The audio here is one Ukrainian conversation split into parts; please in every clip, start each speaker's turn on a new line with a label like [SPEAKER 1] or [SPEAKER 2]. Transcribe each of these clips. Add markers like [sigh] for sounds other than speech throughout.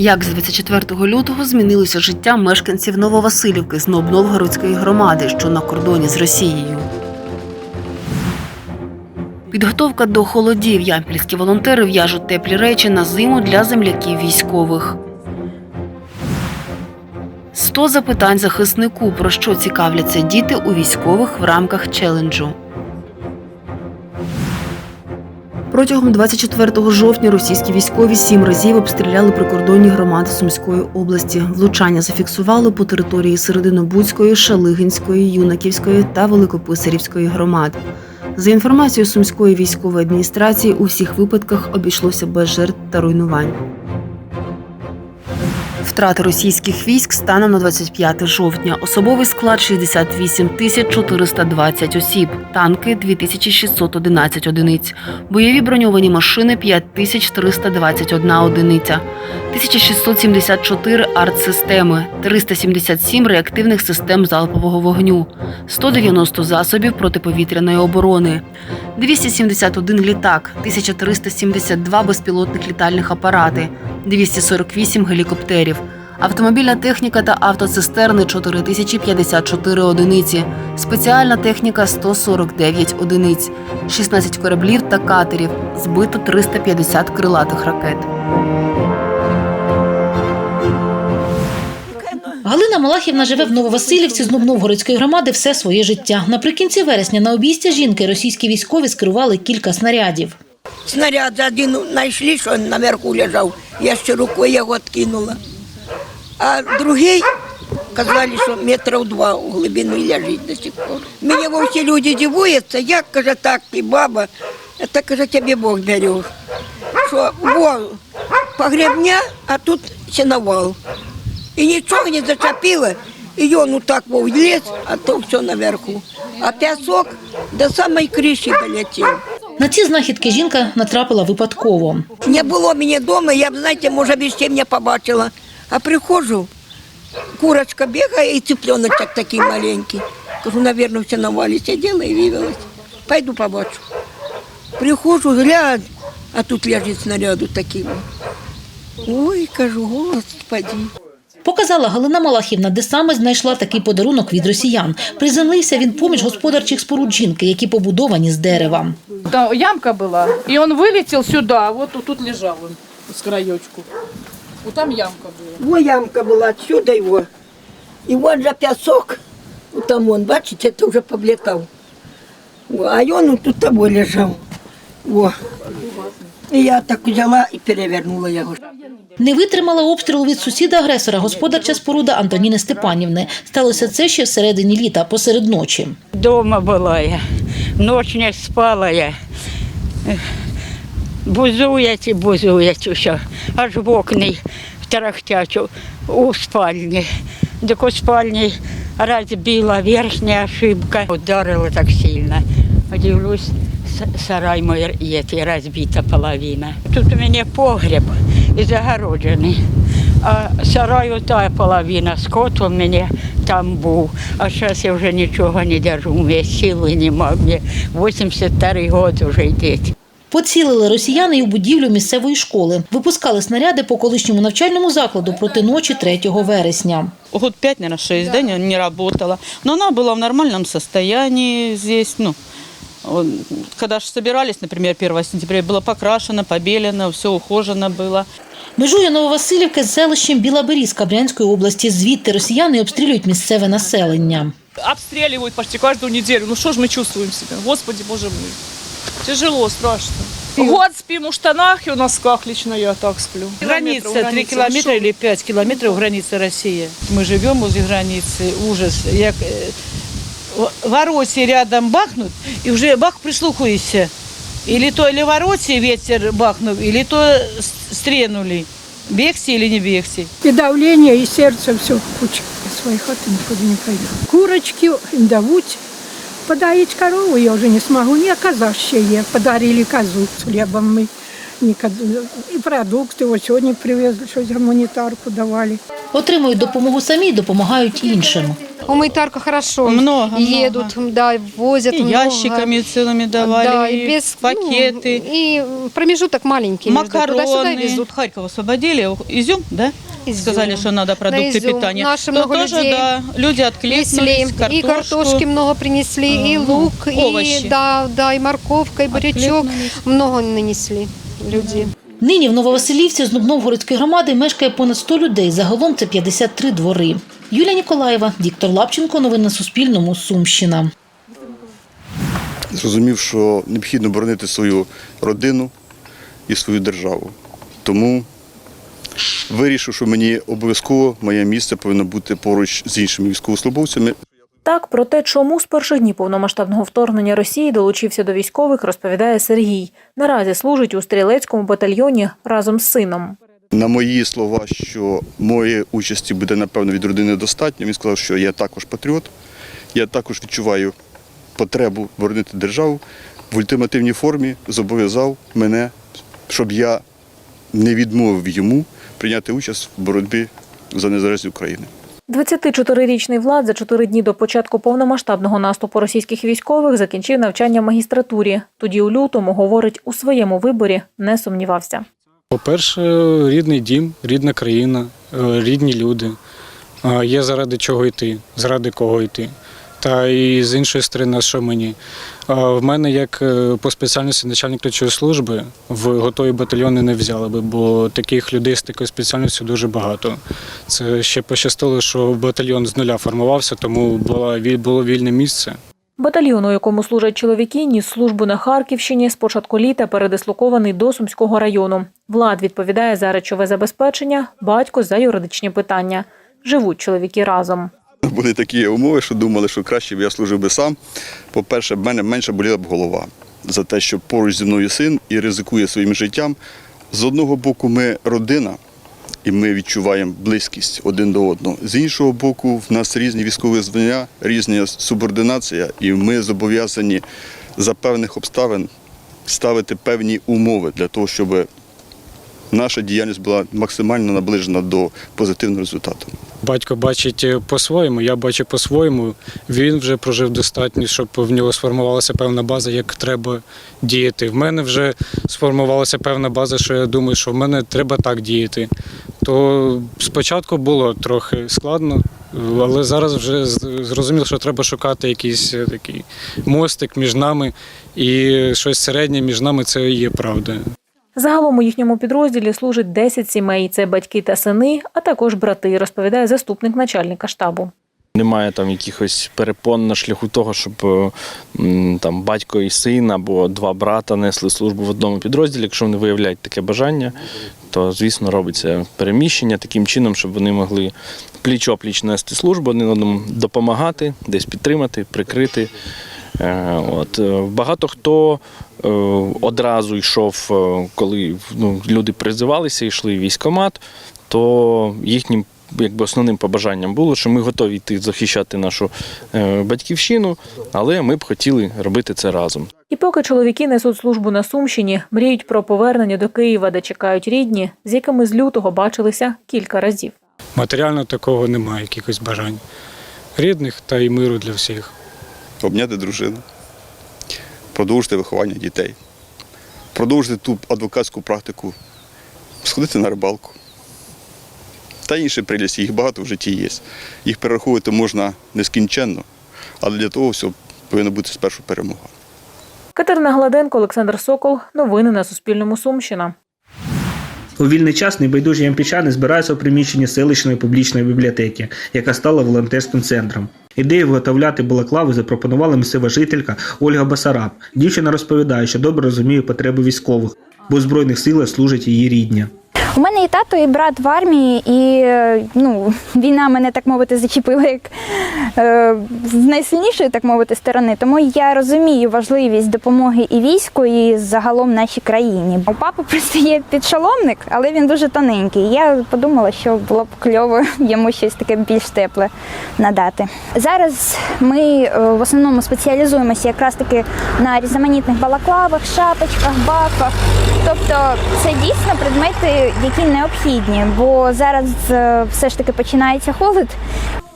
[SPEAKER 1] Як з 24 лютого змінилося життя мешканців Нововасилівки з Новгородської громади, що на кордоні з Росією. Підготовка до холодів. Ямпільські волонтери в'яжуть теплі речі на зиму для земляків військових. 100 запитань захиснику, про що цікавляться діти у військових в рамках челенджу. Протягом 24 жовтня російські військові сім разів обстріляли прикордонні громади Сумської області. Влучання зафіксували по території Серединобудської, Шалигинської, Юнаківської та Великописарівської громад. За інформацією Сумської військової адміністрації, у всіх випадках обійшлося без жертв та руйнувань. Втрати російських військ станом на 25 жовтня. Особовий склад 68 тисяч 420 осіб, танки 2611 одиниць, бойові броньовані машини 5321 одиниця, 1674 артсистеми, 377 реактивних систем залпового вогню, 190 засобів протиповітряної оборони, 271 літак, 1372 безпілотних літальних апарати, 248 гелікоптерів, автомобільна техніка та автоцистерни 4054 одиниці, спеціальна техніка 149 одиниць, 16 кораблів та катерів, збито 350 крилатих ракет.
[SPEAKER 2] Галина Малахівна живе в Нововасилівці з Новгородської громади все своє життя. Наприкінці вересня на обійстя жінки російські військові скерували кілька снарядів.
[SPEAKER 3] Снаряд один знайшли, що він наверху лежав. Я ще рукою його відкинула. А другий казали, що метрів два у глибину лежить до сих пор. Мені вовсі люди дивуються, як каже так, ти баба, це каже, тебе Бог берег. Що во, погребня, а тут сеновал. І нічого не зачепило, і він так вов ліз, а то все наверху. А пісок до самої криші долетів.
[SPEAKER 2] На ці знахідки жінка натрапила випадково.
[SPEAKER 3] Не було мене вдома, я б, знаєте, може, ще мене побачила. А приходжу, курочка бігає і цыпленочок такий маленький. Кажу, наверное, все на валі сиділа і вивелась. Пойду побачу. Приходжу, глянь, а тут лежить снаряду такий. Ой, кажу, господи.
[SPEAKER 2] Показала Галина Малахівна, де саме знайшла такий подарунок від росіян. Приземлився він поміж господарчих споруд жінки, які побудовані з дерева.
[SPEAKER 4] Да, ямка была, и он вылетел сюда, вот тут, тут лежал он с краечку. Вот там ямка была.
[SPEAKER 3] Во ямка була, отсюда його. І от же пісок, там вон, бачите, це вже поблітав. О, А він тут того лежав. О. І я так взяла і перевернула його.
[SPEAKER 2] Не витримала обстрілу від сусіда-агресора господарча споруда Антоніни Степанівни. Сталося це ще всередині літа, посеред ночі.
[SPEAKER 5] Дома была я, ночь не спала я. Бузують і бузують усе, аж в окні тарахтять у- у спальні. Так у спальні розбила верхня ошибка, ударила так сильно. Дивлюсь, сарай мой є, розбита половина. Тут у мене погреб і загороджений. А сараю та половина, скот у мене там був. А зараз я вже нічого не держу, у мене сили немає. Мені 82 год вже йде.
[SPEAKER 2] Поцілили росіяни і у будівлю місцевої школи. Випускали снаряди по колишньому навчальному закладу проти ночі 3 вересня.
[SPEAKER 6] год пять, наверное, шесть, да, не, не работала. Но она была в нормальном состоянии здесь, ну, когда же собирались, например, 1 сентября, было покрашено, побелено, все ухожено было.
[SPEAKER 2] Межує Нововасилівка з селищем Біла Берізка Брянської області. Звідти росіяни обстрілюють місцеве населення.
[SPEAKER 4] Обстреливают почти каждую неделю. Ну что ж мы чувствуем себя? Господи, боже мой. Тяжело, страшно. Год спим у штанах и у носках, лично я так сплю.
[SPEAKER 7] Граница,
[SPEAKER 4] Километров
[SPEAKER 7] 3 километра
[SPEAKER 4] Шо?
[SPEAKER 7] или 5 километров граница России. Мы живем возле границы, ужас. Як е, в- вороте рядом бахнут, и уже бах прислухаешься. Или то или вороте ветер бахнул, или то с- стрельнули. Бегси или не бегси.
[SPEAKER 8] И давление, и сердце, все. Я своей хаты никуда не пойду. Курочки давуть. Подоить корову я уже не смогу. Не ще є. Подарили козу с хлебом мы. никогда. И продукты. Вот сегодня привезли, что-то гуманитарку давали.
[SPEAKER 2] Отримують допомогу самі, й допомагають іншим.
[SPEAKER 9] Гуманитарка хорошо.
[SPEAKER 3] Много,
[SPEAKER 9] Едут, да, возят
[SPEAKER 3] И
[SPEAKER 9] много.
[SPEAKER 3] ящиками целыми давали,
[SPEAKER 9] Да,
[SPEAKER 3] и
[SPEAKER 9] и без
[SPEAKER 3] пакеты.
[SPEAKER 9] ну, и промежуток маленький. между Туда-сюда
[SPEAKER 3] Макароны.
[SPEAKER 9] везут.
[SPEAKER 3] Харьков освободили, изюм, да?
[SPEAKER 9] Изюм.
[SPEAKER 3] Сказали, что надо продукты
[SPEAKER 9] изюм.
[SPEAKER 3] питания.
[SPEAKER 9] Наши
[SPEAKER 3] То
[SPEAKER 9] много
[SPEAKER 3] тоже,
[SPEAKER 9] людей
[SPEAKER 3] да, люди
[SPEAKER 9] Несли.
[SPEAKER 3] откликнулись,
[SPEAKER 9] И картошки много принесли, и
[SPEAKER 3] А, ну,
[SPEAKER 9] лук,
[SPEAKER 3] овощи.
[SPEAKER 9] и да, да, и морковка, и бурячок. Много нанесли люди.
[SPEAKER 2] Нині в Нововасилівці з Новгородської громади мешкає понад 100 людей. Загалом це 53 двори. Юлія Ніколаєва, Віктор Лапченко. Новини на Суспільному. Сумщина.
[SPEAKER 10] зрозумів, що необхідно боронити свою родину і свою державу. Тому вирішив, що мені обов'язково моє місце повинно бути поруч з іншими військовослужбовцями.
[SPEAKER 11] Так, про те, чому з перших днів повномасштабного вторгнення Росії долучився до військових, розповідає Сергій. Наразі служить у стрілецькому батальйоні разом з сином.
[SPEAKER 10] На мої слова, що моєї участі буде, напевно, від родини достатньо. Він сказав, що я також патріот, я також відчуваю потребу боронити державу. В ультимативній формі зобов'язав мене, щоб я не відмовив йому прийняти участь в боротьбі за незалежність України.
[SPEAKER 11] 24-річний Влад за чотири дні до початку повномасштабного наступу російських військових закінчив навчання в магістратурі. Тоді у лютому, говорить, у своєму виборі не сумнівався.
[SPEAKER 12] По-перше, рідний дім, рідна країна, е, рідні люди. Є заради чого йти, заради кого йти. Та і з іншої сторони, що мені? В мене, як е, по спеціальності начальник ключової служби, в готові батальйони не взяли би, бо таких людей з такою спеціальністю дуже багато. Це ще пощастило, що батальйон з нуля формувався, тому було вільне місце.
[SPEAKER 11] Батальйон, у якому служать чоловіки, ніс службу на Харківщині з початку літа передислокований до Сумського району. Влад відповідає за речове забезпечення, батько за юридичні питання. Живуть чоловіки разом.
[SPEAKER 10] Були такі умови, що думали, що краще б я служив би сам. По-перше, в мене менше боліла б голова за те, що поруч зі мною син і ризикує своїм життям. З одного боку, ми родина, і ми відчуваємо близькість один до одного. З іншого боку, в нас різні військові звання, різна субординація, і ми зобов'язані за певних обставин ставити певні умови для того, щоб наша діяльність була максимально наближена до позитивного результату.
[SPEAKER 12] Батько бачить е, по-своєму, я бачу по-своєму. Він вже прожив достатньо, щоб в нього сформувалася певна база, як треба діяти. В мене вже сформувалася певна база, що я думаю, що в мене треба так діяти. То спочатку було трохи складно, але зараз вже зрозуміло, що треба шукати якийсь е, такий мостик між нами і щось середнє між нами це є правда.
[SPEAKER 11] Загалом у їхньому підрозділі служить 10 сімей. Це батьки та сини, а також брати, розповідає заступник начальника штабу.
[SPEAKER 13] Немає там якихось перепон на шляху того, щоб е, там батько і син або два брата несли службу в одному підрозділі. Якщо вони виявляють таке бажання, то звісно робиться переміщення таким чином, щоб вони могли пліч-опліч нести службу, один одному допомагати, десь підтримати, прикрити. Е, От е, багато хто одразу йшов, е, коли ну, люди призивалися, йшли в військкомат, то їхнім якби основним побажанням було, що ми готові йти захищати нашу е, батьківщину, але ми б хотіли робити це разом.
[SPEAKER 11] І поки чоловіки несуть службу на Сумщині, мріють про повернення до Києва, де чекають рідні, з якими з лютого бачилися кілька разів.
[SPEAKER 12] Матеріально такого немає, якихось бажань. Рідних та й миру для всіх.
[SPEAKER 10] обняти дружину, продовжити виховання дітей, продовжити ту адвокатську практику, сходити на рибалку. Та інші прелісті, їх багато в житті є. Їх перераховувати можна нескінченно, але для того все повинна бути спершу перемога.
[SPEAKER 11] Катерина Гладенко, Олександр Сокол. Новини на Суспільному. Сумщина.
[SPEAKER 14] У вільний час небайдужі ямпічани збираються у приміщенні селищної публічної бібліотеки, яка стала волонтерським центром. Ідею виготовляти балаклави запропонувала місцева жителька Ольга Басараб. Дівчина розповідає, що добре розуміє потреби військових, бо в збройних силах служить її рідні.
[SPEAKER 15] У мене і тато, і брат в армії, і е, ну, [laughs] війна мене, так мовити, зачепила як е, з найсильнішої, так мовити, сторони. Тому я розумію важливість допомоги і війську, і загалом нашій країні. У папи просто є підшоломник, але він дуже тоненький. Я подумала, що було б кльово [laughs] йому щось таке більш тепле надати. Зараз ми е, в основному спеціалізуємося якраз таки на різноманітних балаклавах, шапочках, бафах. Тобто це дійсно предмети, які необхідні, бо зараз е, все ж таки починається холод.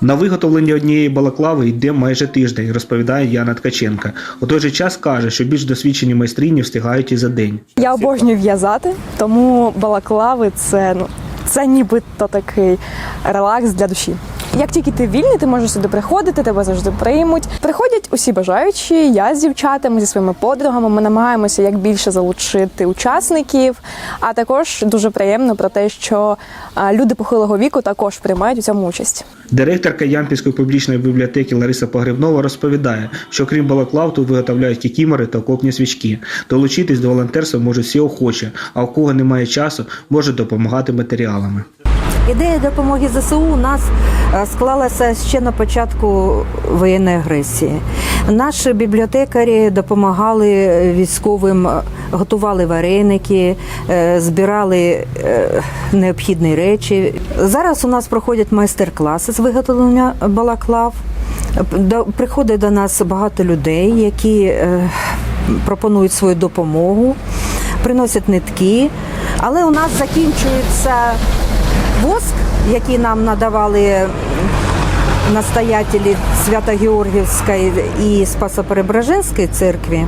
[SPEAKER 14] На виготовлення однієї балаклави йде майже тиждень, розповідає Яна Ткаченка. У той же час каже, що більш досвідчені майстрині встигають і за день.
[SPEAKER 16] Я обожнюю в'язати, тому балаклави це ну це нібито такий релакс для душі. Як тільки ти вільний, ти можеш сюди приходити, тебе завжди приймуть. Приходять усі бажаючі. Я з дівчатами, зі своїми подругами. Ми намагаємося як більше залучити учасників. А також дуже приємно про те, що люди похилого віку також приймають у цьому участь.
[SPEAKER 14] Директорка Ямпільської публічної бібліотеки Лариса Погребнова розповідає, що крім балаклав тут виготовляють кікімори та окопні свічки. Долучитись до волонтерства можуть всі охочі, а у кого немає часу, може допомагати матеріалами.
[SPEAKER 17] Ідея допомоги ЗСУ у нас е, склалася ще на початку воєнної агресії. Наші бібліотекарі допомагали військовим, е, готували вареники, е, збирали е, необхідні речі. Зараз у нас проходять майстер-класи з виготовлення балаклав. Приходить до нас багато людей, які е, пропонують свою допомогу, приносять нитки. Але у нас закінчується воск, який нам надавали настоятелі Свято-Георгівської і Спасо-Преображенської церкви.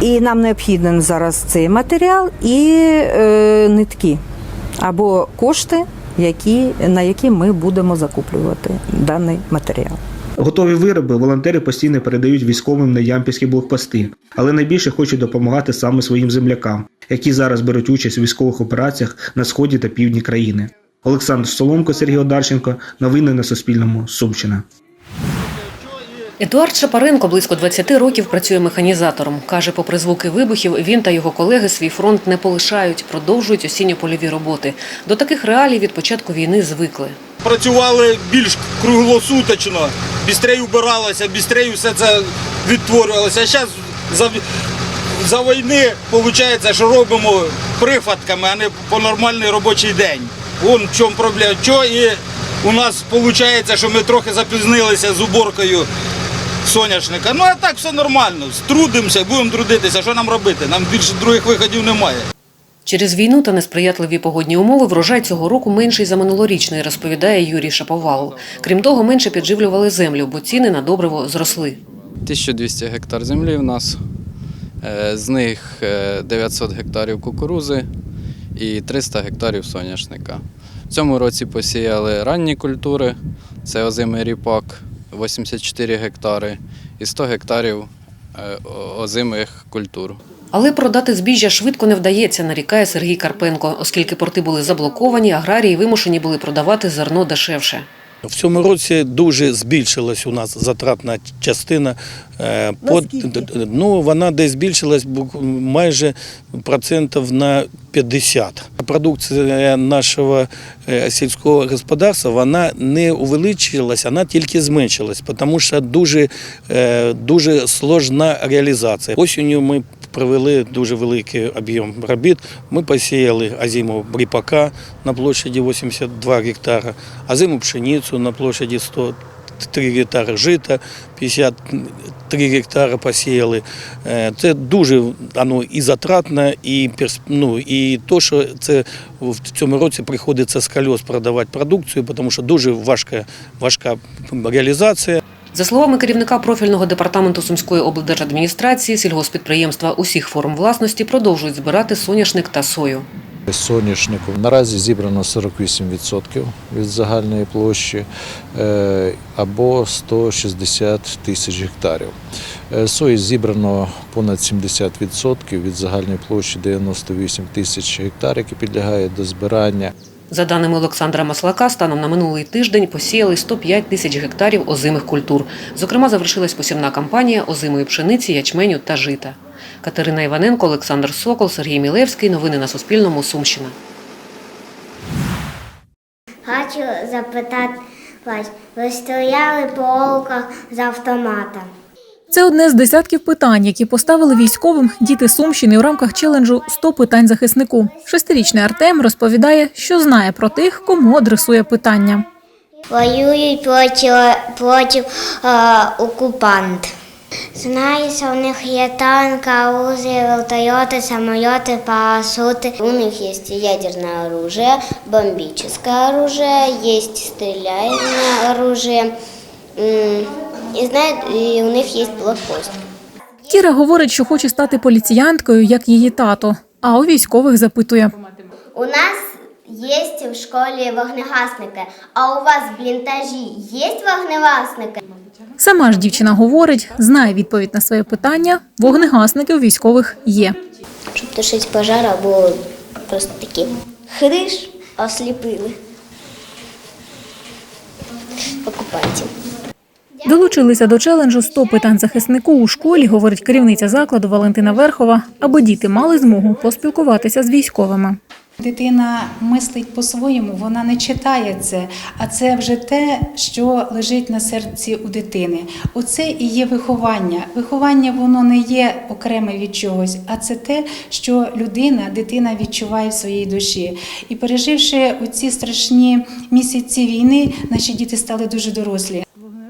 [SPEAKER 17] І нам необхіден зараз цей матеріал і е, нитки або кошти, які, на які ми будемо закуплювати даний матеріал.
[SPEAKER 14] Готові вироби волонтери постійно передають військовим на ямпільські блокпости, але найбільше хочуть допомагати саме своїм землякам, які зараз беруть участь у військових операціях на сході та півдні країни. Олександр Соломко, Сергій Одарченко. Новини на Суспільному. Сумщина.
[SPEAKER 5] Едуард Шапаренко близько 20 років працює механізатором. Каже, попри звуки вибухів, він та його колеги свій фронт не полишають, продовжують осінньо-польові роботи. До таких реалій від початку війни звикли.
[SPEAKER 18] Працювали більш круглосуточно, бістрей убиралося, бістрей все це відтворювалося. А зараз за, за війни виходить, що робимо прифатками, а не по нормальний робочий день. Вон в чому проблема. Що і у нас виходить, що ми трохи запізнилися з уборкою соняшника. Ну а так все нормально. Трудимося, будемо трудитися. Що нам робити? Нам більше других виходів немає.
[SPEAKER 5] Через війну та несприятливі погодні умови врожай цього року менший за минулорічний, розповідає Юрій Шаповалов. Крім того, менше підживлювали землю, бо ціни на добриво зросли.
[SPEAKER 19] 1200 гектар землі в нас, Е, з них е, 900 гектарів кукурузи і 300 гектарів соняшника. В цьому році посіяли ранні культури, це озимий ріпак 84 гектари і 100 гектарів е, озимих культур.
[SPEAKER 5] Але продати збіжжя швидко не вдається, нарікає Сергій Карпенко, оскільки порти були заблоковані, аграрії вимушені були продавати зерно дешевше.
[SPEAKER 13] В цьому році дуже збільшилась у нас затратна частина. Е, ну, вона десь збільшилась майже процентів на 50. Продукція нашого е, сільського господарства вона не увеличилась, вона тільки зменшилась, тому що дуже, е, дуже сложна реалізація. Осінню ми провели дуже великий об'єм робіт. Ми посіяли озиму ріпака на площаді 82 гектара, озиму пшеницю на площаді 103 гектари жита, 53 гектари посіяли. Е, Це дуже воно і затратно, і, ну, і то, що це в цьому році приходиться з колес продавати продукцію, тому що дуже важка, важка реалізація.
[SPEAKER 5] За словами керівника профільного департаменту Сумської облдержадміністрації, сільгоспідприємства усіх форм власності продовжують збирати соняшник та сою.
[SPEAKER 20] Соняшнику наразі зібрано 48% від загальної площі е, або 160 тисяч гектарів. Е, Сої зібрано понад 70% від загальної площі 98 тисяч гектарів, які підлягають до збирання.
[SPEAKER 5] За даними Олександра Маслака, станом на минулий тиждень посіяли 105 тисяч гектарів озимих культур. Зокрема, завершилась посівна кампанія озимої пшениці, ячменю та жита. Катерина Іваненко, Олександр Сокол, Сергій Мілевський. Новини на Суспільному. Сумщина.
[SPEAKER 21] Хочу запитати вас, ви стріляли по олках з автомата?
[SPEAKER 11] Це одне з десятків питань, які поставили військовим діти Сумщини у рамках челенджу «100 питань захиснику. Шестирічний Артем розповідає, що знає про тих, кому адресує питання.
[SPEAKER 21] Воюють проти, проти е, окупант. Знаю, що у них є танки, оружие, вертольоти, самоліти, парашути. У них є ядерне оружие, бомбическое оружие, є стріляючне оружие. І, знаєте, і у них є блокпост.
[SPEAKER 11] Кіра говорить, що хоче стати поліціянткою, як її тато. А у військових запитує.
[SPEAKER 21] У нас є в школі вогнегасники, а у вас в бліндажі є вогнегасники?
[SPEAKER 11] Сама ж дівчина говорить, знає відповідь на своє питання. Вогнегасники у військових є.
[SPEAKER 21] Щоб тушити пожар або просто такі хриш осліпили. Окупантів.
[SPEAKER 11] Долучилися до челенджу «100 питань захиснику у школі, говорить керівниця закладу Валентина Верхова, аби діти мали змогу поспілкуватися з військовими.
[SPEAKER 8] Дитина мислить по-своєму, вона не читає це, а це вже те, що лежить на серці у дитини. Оце і є виховання. Виховання воно не є окреме від чогось, а це те, що людина, дитина відчуває в своїй душі. І переживши оці страшні місяці війни, наші діти стали дуже дорослі.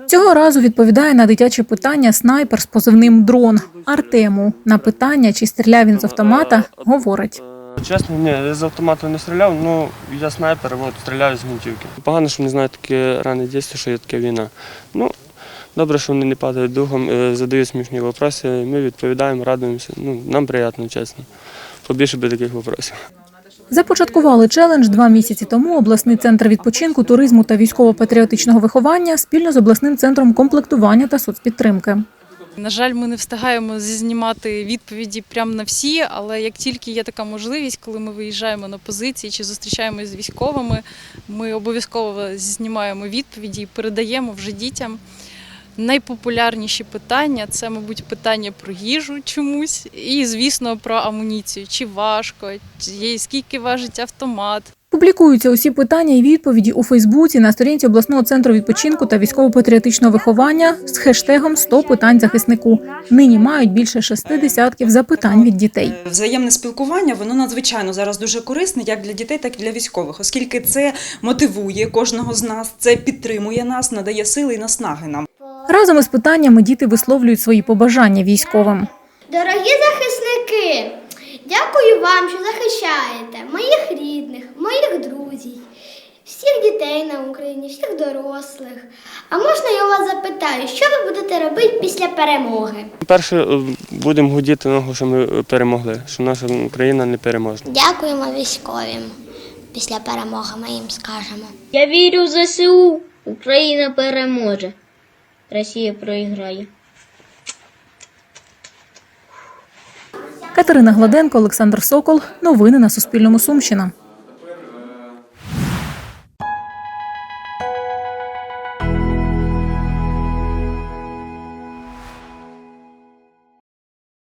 [SPEAKER 11] Цього разу відповідає на дитяче питання снайпер з позивним дрон Артему. На питання, чи стріляв він з автомата, говорить.
[SPEAKER 22] Чесно, ні, з автомату не стріляв, ну я снайпер, от, стріляю з гвинтівки. Погано, що не знаю таке ране дійство, що є таке війна. Ну, добре, що вони не падають духом, е, задають смішні питання, ми відповідаємо, радуємося. Ну, нам приємно, чесно. Побільше би таких питань.
[SPEAKER 11] Започаткували челендж два місяці тому. Обласний центр відпочинку, туризму та військово-патріотичного виховання спільно з обласним центром комплектування та соцпідтримки.
[SPEAKER 23] На жаль, ми не встигаємо знімати відповіді прямо на всі, але як тільки є така можливість, коли ми виїжджаємо на позиції чи зустрічаємося з військовими, ми обов'язково знімаємо відповіді і передаємо вже дітям. Найпопулярніші питання це, мабуть, питання про їжу чомусь, і, звісно, про амуніцію. Чи важко, чи скільки важить автомат.
[SPEAKER 11] Публікуються усі питання і відповіді у Фейсбуці на сторінці обласного центру відпочинку та військово-патріотичного виховання з хештегом «100 питань захиснику. Нині мають більше шести десятків запитань від дітей.
[SPEAKER 24] Взаємне спілкування воно надзвичайно зараз дуже корисне як для дітей, так і для військових, оскільки це мотивує кожного з нас, це підтримує нас, надає сили і наснаги нам.
[SPEAKER 11] Разом із питаннями діти висловлюють свої побажання військовим.
[SPEAKER 21] Дорогі захисники, дякую вам, що захищаєте моїх рідних, моїх друзів, всіх дітей на Україні, всіх дорослих. А можна я вас запитаю, що ви будете робити після перемоги?
[SPEAKER 22] Перше е, будемо гудіти ногу, що ми перемогли, що наша країна не переможна.
[SPEAKER 21] Дякуємо військовим. Після перемоги ми їм скажемо.
[SPEAKER 25] Я вірю в ЗСУ. Україна переможе. Росія проіграє.
[SPEAKER 11] Катерина Гладенко, Олександр Сокол. Новини на Суспільному. Сумщина.